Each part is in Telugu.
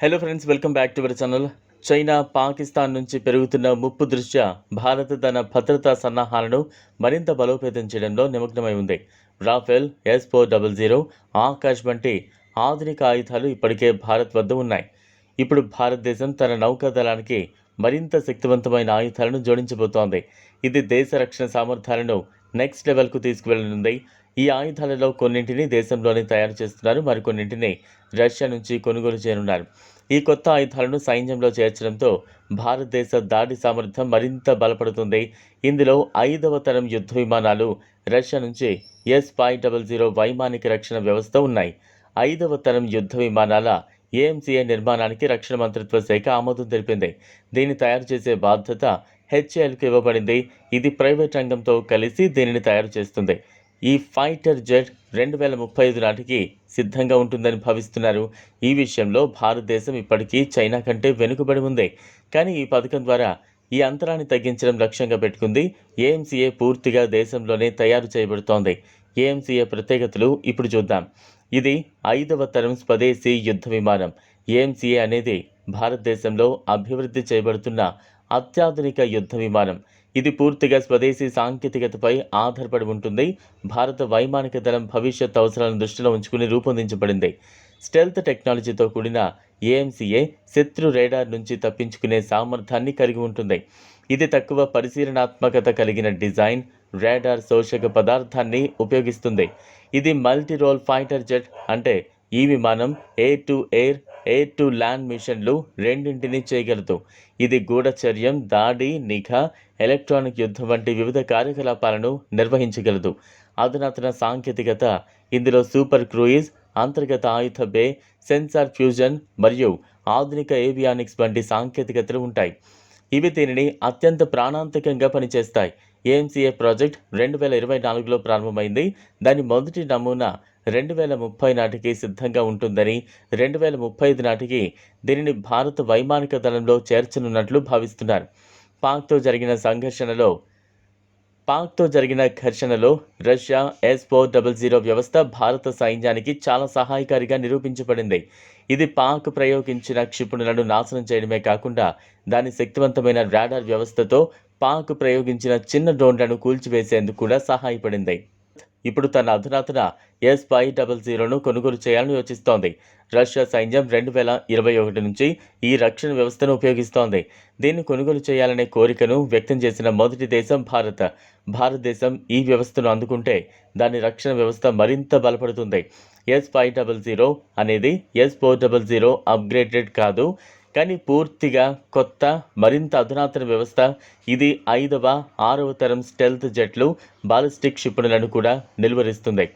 Hello friends welcome back to our channel China Pakistan నుంచి పెరుగుతున్న ముప్పు దృష్ట్యా భారత్ తన భద్రతా సన్నాహాలను మరింత బలోపేతం చేయడంలో నిమగ్నమై ఉంది. Rafale S four double zero Akash వంటి ఆధునిక ఆయుధాలు ఇప్పటికే భారత్ వద్ద ఉన్నాయి. ఇప్పుడు భారతదేశం తన నౌకాదళానికి మరింత శక్తివంతమైన ఆయుధాలను జోడించబోతోంది. ఇది దేశ రక్షణ సామర్థ్యాలను నెక్స్ట్ లెవెల్కు తీసుకువెళ్ళనుంది ఈ ఆయుధాలలో కొన్నింటిని దేశంలోనే తయారు చేస్తున్నారు. మరికొన్నింటిని రష్యా నుంచి కొనుగోలు చేయనున్నారు. ఈ కొత్త ఆయుధాలను సైన్యంలో చేర్చడంతో భారతదేశ దాడి సామర్థ్యం మరింత బలపడుతుంది. ఇందులో ఐదవ తరం యుద్ధ విమానాలు రష్యా నుంచి ఎస్ ఫైవ్ డబల్ జీరో వైమానిక రక్షణ వ్యవస్థ ఉన్నాయి. ఐదవ తరం యుద్ధ విమానాల ఏఎంసీఏ నిర్మాణానికి రక్షణ మంత్రిత్వ శాఖ ఆమోదం తెలిపింది. దీన్ని తయారు చేసే బాధ్యత హెచ్ఏఎల్కు ఇవ్వబడింది. ఇది ప్రైవేట్ రంగంతో కలిసి దీనిని తయారు చేస్తుంది. ఈ ఫైటర్ జెట్ రెండు వేల ముప్పై ఐదు నాటికి సిద్ధంగా ఉంటుందని భావిస్తున్నారు. ఈ విషయంలో భారతదేశం ఇప్పటికీ చైనా కంటే వెనుకబడి ఉంది. కానీ ఈ పథకం ద్వారా ఈ అంతరాన్ని తగ్గించడం లక్ష్యంగా పెట్టుకుంది. ఏఎంసీఏ పూర్తిగా దేశంలోనే తయారు చేయబడుతోంది. ఏఎంసీఏ ప్రత్యేకతలు ఇప్పుడు చూద్దాం. ఇది ఐదవ తరం స్వదేశీ యుద్ధ విమానం. ఏఎంసీఏ అనేది భారతదేశంలో అభివృద్ధి చేయబడుతున్న అత్యాధునిక యుద్ధ విమానం. ఇది పూర్తిగా స్వదేశీ సాంకేతికతపై ఆధారపడి ఉంటుంది. భారత వైమానిక దళం భవిష్యత్ అవసరాలను దృష్టిలో ఉంచుకుని రూపొందించబడింది. స్టెల్త్ టెక్నాలజీతో కూడిన ఏఎంసీఏ శత్రు రేడార్ నుంచి తప్పించుకునే సామర్థ్యాన్ని కలిగి ఉంటుంది. ఇది తక్కువ పరిశీలనాత్మకత కలిగిన డిజైన్ రాడార్ శోషక పదార్థాన్ని ఉపయోగిస్తుంది. ఇది మల్టీ రోల్ ఫైటర్ జెట్ అంటే ఈ విమానం air to air air to land మిషన్లు రెండింటినీ చేయగలదు. ఇది గూఢచర్యం దాడి నిఘా ఎలక్ట్రానిక్ యుద్ధం వంటి వివిధ కార్యకలాపాలను నిర్వహించగలదు. అధునాతన సాంకేతికత ఇందులో సూపర్ క్రూయిజ్ అంతర్గత ఆయుధ బే సెన్సార్ ఫ్యూజన్ మరియు ఆధునిక ఏవియానిక్స్ వంటి సాంకేతికతలు ఉంటాయి. ఇవి దీనిని అత్యంత ప్రాణాంతకంగా పనిచేస్తాయి. ఏఎంసీఏ ప్రాజెక్ట్ రెండు వేల ఇరవై నాలుగులో ప్రారంభమైంది. దాని మొదటి నమూనా రెండు వేల ముప్పై నాటికి సిద్ధంగా ఉంటుందని రెండు వేల ముప్పై ఐదు నాటికి దీనిని భారత వైమానిక దళంలో చేర్చనున్నట్లు భావిస్తున్నారు. పాక్తో జరిగిన సంఘర్షణలో పాక్తో జరిగిన ఘర్షణలో Russia S four double zero వ్యవస్థ భారత సైన్యానికి చాలా సహాయకారిగా నిరూపించబడింది. ఇది పాక్ ప్రయోగించిన క్షిపణులను నాశనం చేయడమే కాకుండా దాని శక్తివంతమైన రాడార్ వ్యవస్థతో పాక్ ప్రయోగించిన చిన్న డ్రోన్లను కూల్చివేసేందుకు కూడా సహాయపడింది. ఇప్పుడు తన అధునాతన ఎస్ ఫైవ్ డబల్ జీరోను కొనుగోలు చేయాలని యోచిస్తోంది. రష్యా సైన్యం రెండు వేల ఇరవై ఒకటి నుంచి ఈ రక్షణ వ్యవస్థను ఉపయోగిస్తోంది. దీన్ని కొనుగోలు చేయాలనే కోరికను వ్యక్తం చేసిన మొదటి దేశం భారత్. భారతదేశం ఈ వ్యవస్థను అందుకుంటే దాని రక్షణ వ్యవస్థ మరింత బలపడుతుంది. ఎస్ ఫైవ్ డబల్ జీరో అనేది S four double zero upgraded కాదు. కానీ పూర్తిగా కొత్త మరింత అధునాతన వ్యవస్థ ఇది ఐదవ ఆరవ తరం స్టెల్త్ జెట్లు బాలిస్టిక్ క్షిపణులను కూడా నిలువరిస్తుంది.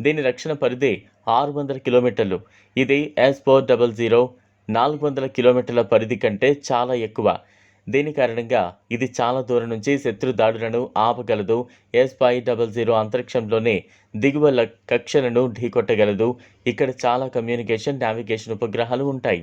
దీని రక్షణ పరిధి ఆరు వందల కిలోమీటర్లు. ఇది ఎస్ ఫోర్ డబల్ జీరో నాలుగు వందల కిలోమీటర్ల పరిధి కంటే చాలా ఎక్కువ. దీని కారణంగా ఇది చాలా దూరం నుంచి శత్రు దాడులను ఆపగలదు. ఎస్ ఫైవ్ డబల్ జీరో అంతరిక్షంలోనే దిగువ కక్షలను ఢీకొట్టగలదు. ఇక్కడ చాలా కమ్యూనికేషన్ నావిగేషన్ ఉపగ్రహాలు ఉంటాయి.